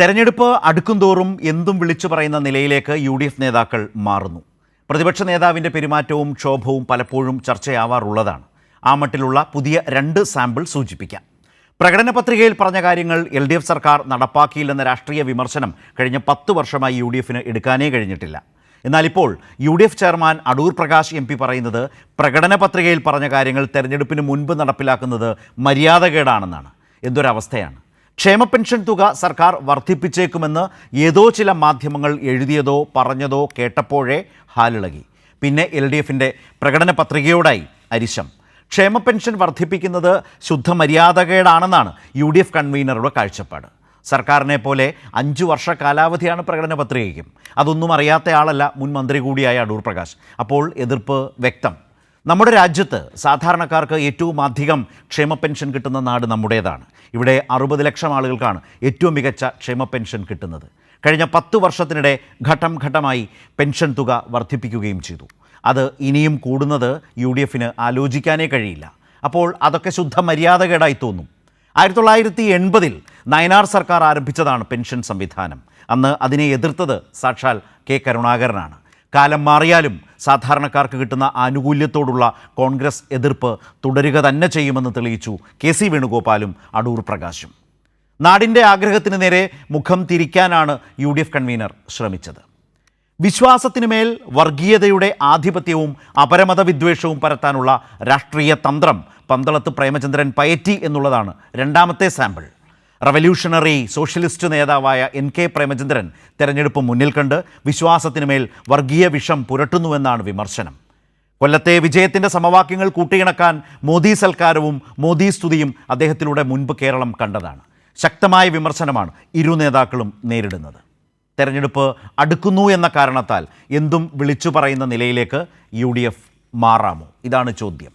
തെരഞ്ഞെടുപ്പ് അടുക്കുംതോറും എന്തും വിളിച്ചു പറയുന്ന നിലയിലേക്ക് യു ഡി എഫ് നേതാക്കൾ മാറുന്നു. പ്രതിപക്ഷ നേതാവിന്റെ പെരുമാറ്റവും ക്ഷോഭവും പലപ്പോഴും ചർച്ചയാവാറുള്ളതാണ്. ആ മട്ടിലുള്ള പുതിയ രണ്ട് സാമ്പിൾ സൂചിപ്പിക്കാം. പ്രകടന പത്രികയിൽ പറഞ്ഞ കാര്യങ്ങൾ എൽ ഡി എഫ് സർക്കാർ നടപ്പാക്കിയില്ലെന്ന രാഷ്ട്രീയ വിമർശനം കഴിഞ്ഞ പത്ത് വർഷമായി യു ഡി എഫിന് എടുക്കാനേ കഴിഞ്ഞിട്ടില്ല. എന്നാൽ ഇപ്പോൾ U D F chairman Adoor Prakash M P പറയുന്നത് പ്രകടന പത്രികയിൽ പറഞ്ഞ കാര്യങ്ങൾ തെരഞ്ഞെടുപ്പിന് മുൻപ് നടപ്പിലാക്കുന്നത് മര്യാദകേടാണെന്നാണ്. എന്തൊരവസ്ഥയാണ്? ക്ഷേമ പെൻഷൻ തുക സർക്കാർ വർദ്ധിപ്പിച്ചേക്കുമെന്ന് ഏതോ ചില മാധ്യമങ്ങൾ എഴുതിയതോ പറഞ്ഞതോ കേട്ടപ്പോഴേ ഹാലിളകി. പിന്നെ എൽ ഡി എഫിന്റെ പ്രകടന പത്രികയോടായി അരിശം. ക്ഷേമ പെൻഷൻ വർദ്ധിപ്പിക്കുന്നത് ശുദ്ധ മര്യാദകേടാണെന്നാണ് യു ഡി എഫ് കൺവീനറുടെ കാഴ്ചപ്പാട്. സർക്കാരിനെ പോലെ അഞ്ചു വർഷ കാലാവധിയാണ് പ്രകടന പത്രികയ്ക്കും. അതൊന്നും അറിയാത്ത ആളല്ല മുൻ മന്ത്രി കൂടിയായ അടൂർ പ്രകാശ്. അപ്പോൾ എതിർപ്പ് വ്യക്തം. നമ്മുടെ രാജ്യത്ത് സാധാരണക്കാർക്ക് ഏറ്റവും അധികം ക്ഷേമ പെൻഷൻ കിട്ടുന്ന നാട് നമ്മുടേതാണ്. ഇവിടെ അറുപത് ലക്ഷം ആളുകൾക്കാണ് ഏറ്റവും മികച്ച ക്ഷേമ പെൻഷൻ കിട്ടുന്നത്. കഴിഞ്ഞ പത്ത് വർഷത്തിനിടെ ഘട്ടം ഘട്ടമായി പെൻഷൻ തുക വർദ്ധിപ്പിക്കുകയും ചെയ്തു. അത് ഇനിയും കൂടുന്നത് യു ഡി എഫിന് ആലോചിക്കാനേ കഴിയില്ല. അപ്പോൾ അതൊക്കെ ശുദ്ധ മര്യാദകേടായി തോന്നും. ആയിരത്തി തൊള്ളായിരത്തി എൺപതിൽ നയനാർ സർക്കാർ ആരംഭിച്ചതാണ് പെൻഷൻ സംവിധാനം. അന്ന് അതിനെ എതിർത്തത് സാക്ഷാൽ കെ കരുണാകരനാണ്. കാലം മാറിയാലും സാധാരണക്കാർക്ക് കിട്ടുന്ന ആനുകൂല്യത്തോടുള്ള കോൺഗ്രസ് എതിർപ്പ് തുടരുക തന്നെ ചെയ്യുമെന്ന് തെളിയിച്ചു കെ സി വേണുഗോപാലും അടൂർ പ്രകാശും. നാടിന്റെ ആഗ്രഹത്തിന് നേരെ മുഖം തിരിക്കാനാണ് യു ഡി എഫ് കൺവീനർ ശ്രമിച്ചത്. വിശ്വാസത്തിനുമേൽ വർഗീയതയുടെ ആധിപത്യവും അപരമത വിദ്വേഷവും പരത്താനുള്ള രാഷ്ട്രീയ തന്ത്രം പന്തളത്ത് പ്രേമചന്ദ്രൻ പയറ്റി എന്നുള്ളതാണ് രണ്ടാമത്തെ സാമ്പിൾ. റവല്യൂഷണറി സോഷ്യലിസ്റ്റ് നേതാവായ എൻ കെ പ്രേമചന്ദ്രൻ തെരഞ്ഞെടുപ്പ് മുന്നിൽ കണ്ട് വിശ്വാസത്തിന് മേൽ വർഗീയ വിഷം പുരട്ടുന്നുവെന്നാണ് വിമർശനം. കൊല്ലത്തെ വിജയത്തിന്റെ സമവാക്യങ്ങൾ കൂട്ടിയിണക്കാൻ മോദി സൽക്കാരവും മോദി സ്തുതിയും അദ്ദേഹത്തിലൂടെ മുൻപ് കേരളം കണ്ടതാണ്. ശക്തമായ വിമർശനമാണ് ഇരു നേതാക്കളും നേരിടുന്നത്. തെരഞ്ഞെടുപ്പ് അടുക്കുന്നു എന്ന കാരണത്താൽ എന്തും വിളിച്ചു പറയുന്ന നിലയിലേക്ക് യു മാറാമോ? ഇതാണ് ചോദ്യം.